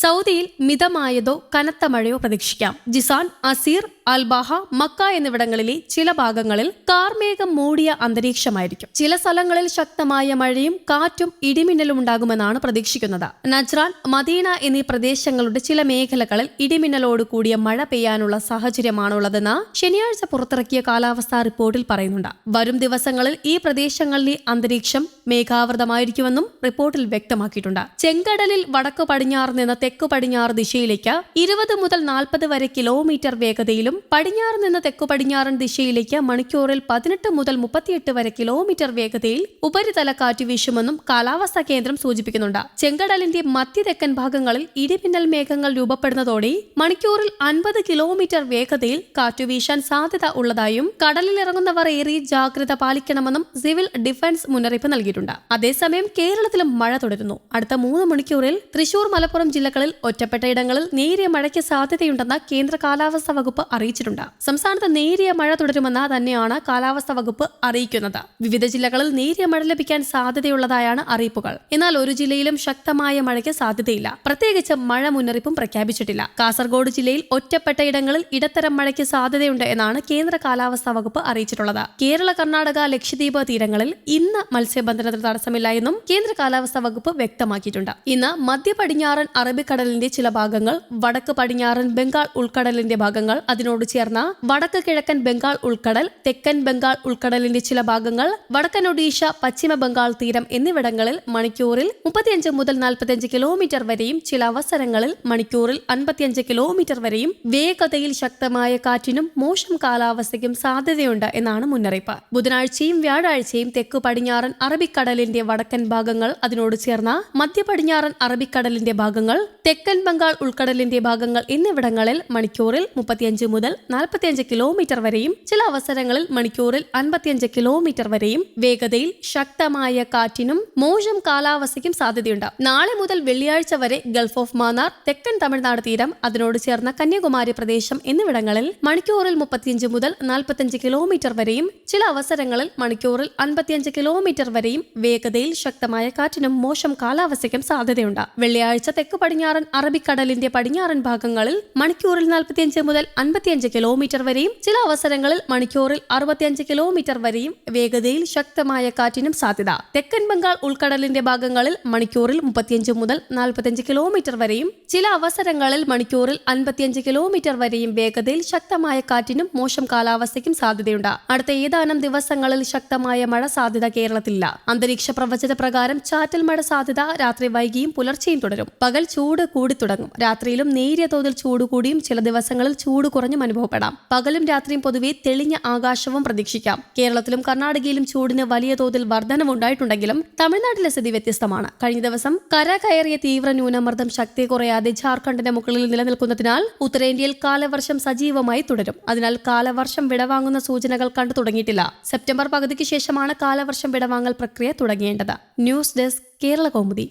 സൗദിയിൽ മിതമായതോ കനത്ത മഴയോ പ്രതീക്ഷിക്കാം. ജിസാൻ അസീർ അൽബാഹ മക്ക എന്നിവിടങ്ങളിലെ ചില ഭാഗങ്ങളിൽ കാർമേഘം മൂടിയ അന്തരീക്ഷമായിരിക്കും. ചില സ്ഥലങ്ങളിൽ ശക്തമായ മഴയും കാറ്റും ഇടിമിന്നലും ഉണ്ടാകുമെന്നാണ് പ്രതീക്ഷിക്കുന്നത്. നജ്റാൻ മദീന എന്നീ പ്രദേശങ്ങളുടെ ചില മേഖലകളിൽ ഇടിമിന്നലോട് കൂടിയ മഴ പെയ്യാനുള്ള സാഹചര്യമാണുള്ളതെന്ന് ശനിയാഴ്ച പുറത്തിറക്കിയ കാലാവസ്ഥാ റിപ്പോർട്ടിൽ പറയുന്നുണ്ട്. വരും ദിവസങ്ങളിൽ ഈ പ്രദേശങ്ങളിലെ അന്തരീക്ഷം മേഘാവൃതമായിരിക്കുമെന്നും റിപ്പോർട്ടിൽ വ്യക്തമാക്കിയിട്ടുണ്ട്. ചെങ്കടലിൽ വടക്ക് പടിഞ്ഞാറ് നിന്ന് തെക്കു പടിഞ്ഞാറ് ദിശയിലേക്ക് ഇരുപത് മുതൽ നാൽപ്പത് വരെ കിലോമീറ്റർ വേഗതയിലും പടിഞ്ഞാറ് നിന്ന് തെക്കു പടിഞ്ഞാറൻ ദിശയിലേക്ക് മണിക്കൂറിൽ പതിനെട്ട് മുതൽ മുപ്പത്തിയെട്ട് വരെ കിലോമീറ്റർ വേഗതയിൽ ഉപരിതല കാറ്റ് വീശുമെന്നും കാലാവസ്ഥാ കേന്ദ്രം സൂചിപ്പിക്കുന്നുണ്ട്. ചെങ്കടലിന്റെ മധ്യതെക്കൻ ഭാഗങ്ങളിൽ ഇടിമിന്നൽ മേഘങ്ങൾ രൂപപ്പെടുന്നതോടെ മണിക്കൂറിൽ അൻപത് കിലോമീറ്റർ വേഗതയിൽ കാറ്റ് വീശാൻ സാധ്യത ഉള്ളതായും കടലിലിറങ്ങുന്നവർ ഏറെ ജാഗ്രത പാലിക്കണമെന്നും സിവിൽ ഡിഫൻസ് മുന്നറിയിപ്പ് നൽകിയിട്ടുണ്ട്. അതേസമയം കേരളത്തിലും മഴ തുടരുന്നു. അടുത്ത മൂന്ന് മണിക്കൂറിൽ തൃശൂർ മലപ്പുറം ജില്ലകളിൽ ഒറ്റപ്പെട്ട ഇടങ്ങളിൽ നേരിയ മഴയ്ക്ക് സാധ്യതയുണ്ടെന്ന് കേന്ദ്ര കാലാവസ്ഥാ വകുപ്പ് അറിയിച്ചിട്ടുണ്ട്. സംസ്ഥാനത്ത് നേരിയ മഴ തുടരുമെന്ന് തന്നെയാണ് കാലാവസ്ഥാ വകുപ്പ് അറിയിക്കുന്നത്. വിവിധ ജില്ലകളിൽ നേരിയ മഴ ലഭിക്കാൻ സാധ്യതയുള്ളതായാണ് അറിയിപ്പുകൾ. എന്നാൽ ഒരു ജില്ലയിലും ശക്തമായ മഴയ്ക്ക് സാധ്യതയില്ല. പ്രത്യേകിച്ച് മഴ മുന്നറിയിപ്പും പ്രഖ്യാപിച്ചിട്ടില്ല. കാസർഗോഡ് ജില്ലയിൽ ഒറ്റപ്പെട്ട ഇടങ്ങളിൽ ഇടത്തരം മഴയ്ക്ക് സാധ്യതയുണ്ട് എന്നാണ് കേന്ദ്ര കാലാവസ്ഥാ വകുപ്പ് അറിയിച്ചിട്ടുള്ളത്. കേരള കർണാടക ലക്ഷദ്വീപ് തീരങ്ങളിൽ ഇന്ന് മത്സ്യബന്ധനത്തിന് തടസ്സമില്ല എന്നും കേന്ദ്ര കാലാവസ്ഥാ വകുപ്പ് വ്യക്തമാക്കിയിട്ടുണ്ട്. ഇന്ന് മധ്യ പടിഞ്ഞാറൻ അറബിക്കടലിന്റെ ചില ഭാഗങ്ങൾ വടക്ക് പടിഞ്ഞാറൻ ബംഗാൾ ഉൾക്കടലിന്റെ ഭാഗങ്ങൾ അതിനോട് ചേർന്ന വടക്ക് കിഴക്കൻ ബംഗാൾ ഉൾക്കടൽ തെക്കൻ ബംഗാൾ ഉൾക്കടലിന്റെ ചില ഭാഗങ്ങൾ വടക്കൻ ഒഡീഷ പശ്ചിമ ബംഗാൾ തീരം എന്നിവിടങ്ങളിൽ മണിക്കൂറിൽ മുപ്പത്തിയഞ്ച് മുതൽ നാൽപ്പത്തിയഞ്ച് കിലോമീറ്റർ വരെയും ചില അവസരങ്ങളിൽ മണിക്കൂറിൽ അൻപത്തിയഞ്ച് കിലോമീറ്റർ വരെയും വേഗതയിൽ ശക്തമായ കാറ്റിനും മോശം കാലാവസ്ഥയ്ക്കും സാധ്യതയുണ്ട് എന്നാണ് മുന്നറിയിപ്പ്. ബുധനാഴ്ചയും വ്യാഴാഴ്ചയും തെക്ക് പടിഞ്ഞാറൻ അറബിക്കടലിന്റെ വടക്കൻ ഭാഗങ്ങൾ അതിനോട് ചേർന്ന മധ്യ പടിഞ്ഞാറൻ അറബിക്കടലിന്റെ ഭാഗങ്ങൾ തെക്കൻ ബംഗാൾ ഉൾക്കടലിന്റെ ഭാഗങ്ങൾ എന്നിവിടങ്ങളിൽ മണിക്കൂറിൽ മുപ്പത്തിയഞ്ച് മുതൽ നാൽപ്പത്തിയഞ്ച് കിലോമീറ്റർ വരെയും ചില അവസരങ്ങളിൽ മണിക്കൂറിൽ അൻപത്തിയഞ്ച് കിലോമീറ്റർ വരെയും വേഗതയിൽ ശക്തമായ കാറ്റിനും മോശം കാലാവസ്ഥയ്ക്കും സാധ്യതയുണ്ട്. നാളെ മുതൽ വെള്ളിയാഴ്ച വരെ ഗൾഫ് ഓഫ് മാന്നാർ തെക്കൻ തമിഴ്നാട് തീരം അതിനോട് ചേർന്ന കന്യാകുമാരി പ്രദേശം എന്നിവിടങ്ങളിൽ മണിക്കൂറിൽ മുപ്പത്തിയഞ്ച് മുതൽ നാൽപ്പത്തിയഞ്ച് കിലോമീറ്റർ വരെയും ചില അവസരങ്ങളിൽ മണിക്കൂറിൽ അൻപത്തിയഞ്ച് കിലോമീറ്റർ വരെയും വേഗതയിൽ ശക്തമായ കാറ്റിനും മോശം കാലാവസ്ഥയ്ക്കും സാധ്യതയുണ്ട്. വെള്ളിയാഴ്ച തെക്ക് പടിഞ്ഞാറൻ അറബിക്കടലിന്റെ പടിഞ്ഞാറൻ ഭാഗങ്ങളിൽ മണിക്കൂറിൽ നാൽപ്പത്തിയഞ്ച് മുതൽ അൻപത്തിയഞ്ച് കിലോമീറ്റർ വരെയും ചില അവസരങ്ങളിൽ മണിക്കൂറിൽ അറുപത്തിയഞ്ച് കിലോമീറ്റർ വരെയും വേഗതയിൽ ശക്തമായ കാറ്റിനും സാധ്യത. തെക്കൻ ബംഗാൾ ഉൾക്കടലിന്റെ ഭാഗങ്ങളിൽ മണിക്കൂറിൽ മുപ്പത്തിയഞ്ച് മുതൽ നാൽപ്പത്തിയഞ്ച് കിലോമീറ്റർ വരെയും ചില അവസരങ്ങളിൽ മണിക്കൂറിൽ അൻപത്തിയഞ്ച് കിലോമീറ്റർ വരെയും വേഗതയിൽ ശക്തമായ കാറ്റിനും മോശം കാലാവസ്ഥയ്ക്കും സാധ്യതയുണ്ട്. അടുത്ത ഏതാനും ദിവസങ്ങളിൽ ശക്തമായ മഴ സാധ്യത കേരളത്തിലില്ല. അന്തരീക്ഷ പ്രവചന പ്രകാരം ചാറ്റൽ മഴ സാധ്യത രാത്രി വൈകിയും പുലർച്ചെയും തുടരും. പകൽ ചൂട് കൂടി തുടങ്ങും. രാത്രിയിലും നേരിയ തോതിൽ ചൂട് കൂടിയും ചില ദിവസങ്ങളിൽ ചൂട് കുറഞ്ഞും അനുഭവപ്പെടാം. പകലും രാത്രിയും പൊതുവെ തെളിഞ്ഞ ആകാശവും പ്രതീക്ഷിക്കാം. കേരളത്തിലും കർണാടകയിലും ചൂടിന് വലിയ തോതിൽ വർധനവുണ്ടായിട്ടുണ്ടെങ്കിലും തമിഴ്നാട്ടിലെ സ്ഥിതി വ്യത്യസ്തമാണ്. കഴിഞ്ഞ ദിവസം കര കയറിയ തീവ്ര ന്യൂനമർദ്ദം ശക്തി കുറയാതെ ജാർഖണ്ഡിന്റെ മുകളിൽ നിലനിൽക്കുന്നതിനാൽ ഉത്തരേന്ത്യയിൽ കാലവർഷം സജീവമായി തുടരും. അതിനാൽ കാലവർഷം വിടവാങ്ങുന്ന സൂചനകൾ കണ്ടു തുടങ്ങിയിട്ടില്ല. സെപ്റ്റംബർ പകുതിക്ക് ശേഷമാണ് കാലവർഷം വിടവാങ്ങൽ പ്രക്രിയ തുടങ്ങേണ്ടത്. News desk Kerala Kaumudi